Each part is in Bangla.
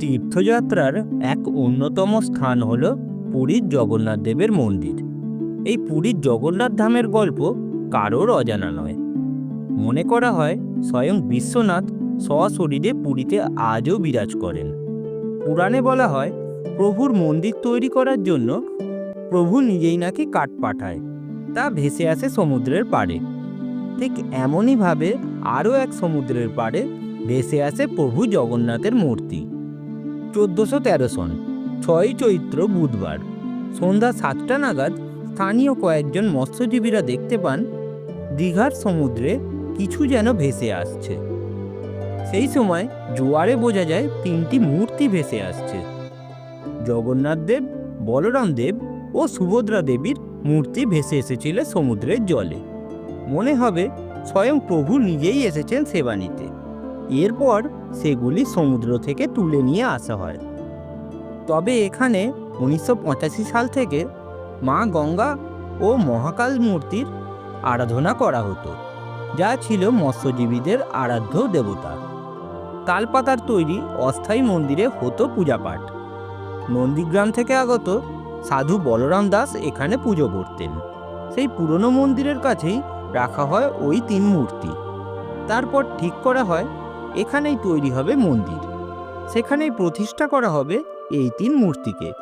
তীর্থযাত্রার এক অন্যতম স্থান হল পুরীর জগন্নাথ দেবের মন্দির। এই পুরীর জগন্নাথ ধামের গল্প কারোর অজানা নয়। মনে করা হয় স্বয়ং বিশ্বনাথ সশরীরে পুরীতে আজও বিরাজ করেন। পুরাণে বলা হয়, প্রভুর মন্দির তৈরি করার জন্য প্রভু নিজেই নাকি কাঠ পাঠায়, তা ভেসে আসে সমুদ্রের পাড়ে। ঠিক এমনইভাবে আরও এক সমুদ্রের পাড়ে ভেসে আসে প্রভু জগন্নাথের মূর্তি। চোদ্দোশো তেরো সন ছয়ই চৈত্র বুধবার, সন্ধ্যা সাতটা নাগাদ স্থানীয় কয়েকজন মৎস্যজীবীরা দেখতে পান দীঘার সমুদ্রে কিছু যেন ভেসে আসছে। সেই সময় জোয়ারে বোঝা যায় তিনটি মূর্তি ভেসে আসছে। জগন্নাথ দেব, বলরাম দেব ও সুভদ্রা দেবীর মূর্তি ভেসে এসেছিল সমুদ্রের জলে। মনে হবে স্বয়ং প্রভু নিজেই এসেছেন সেবা নিতে। এরপর সেগুলি সমুদ্র থেকে তুলে নিয়ে আসা হয়। তবে এখানে উনিশশো পঁচাশি সাল থেকে মা গঙ্গা ও মহাকাল মূর্তির আরাধনা করা হতো, যা ছিল মৎস্যজীবীদের আরাধ্য দেবতা। তালপাতার তৈরি অস্থায়ী মন্দিরে হতো পূজাপাঠ। নন্দীগ্রাম থেকে আগত সাধু বলরাম দাস এখানে পুজো করতেন। সেই পুরনো মন্দিরের কাছেই রাখা হয় ওই তিন মূর্তি। তারপর ঠিক করা হয়, এখানেই তৈরি হবে মন্দির। সেখানেই প্রতিষ্ঠা করা হবে এই তিন মূর্তিকে।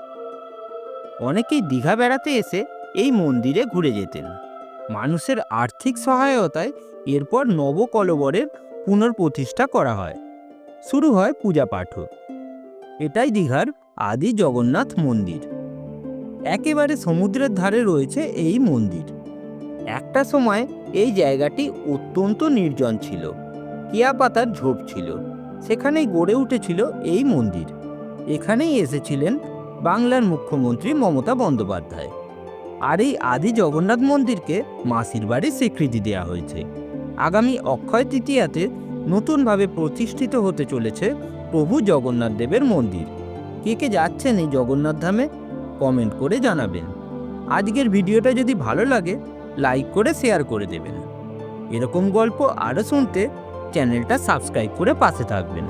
অনেকেই দীঘা বেড়াতে এসে এই মন্দিরে ঘুরে যেতেন। মানুষের আর্থিক সহায়তায় এরপর নবকলবরের পুনর্প্রতিষ্ঠা করা হয়। শুরু হয় পূজা পাঠও এটাই দীঘার আদি জগন্নাথ মন্দির। একেবারে সমুদ্রের ধারে রয়েছে এই মন্দির। একটা সময় এই জায়গাটি অত্যন্ত নির্জন ছিল। কেয়া পাতার ঝোপ ছিল। সেখানেই গড়ে উঠেছিল এই মন্দির। এখানেই এসেছিলেন বাংলার মুখ্যমন্ত্রী মমতা বন্দ্যোপাধ্যায়। আর এই আদি জগন্নাথ মন্দিরকে মাসির বাড়ির স্বীকৃতি দেওয়া হয়েছে। আগামী অক্ষয় তৃতীয়াতে নতুনভাবে প্রতিষ্ঠিত হতে চলেছে প্রভু জগন্নাথ দেবের মন্দির। কে কে যাচ্ছেন এই জগন্নাথ ধামে, কমেন্ট করে জানাবেন। আজকের ভিডিওটা যদি ভালো লাগে লাইক করে শেয়ার করে দেবেন। এরকম গল্প আরও শুনতে চ্যানেলটা সাবস্ক্রাইব করে পাশে থাকবেন।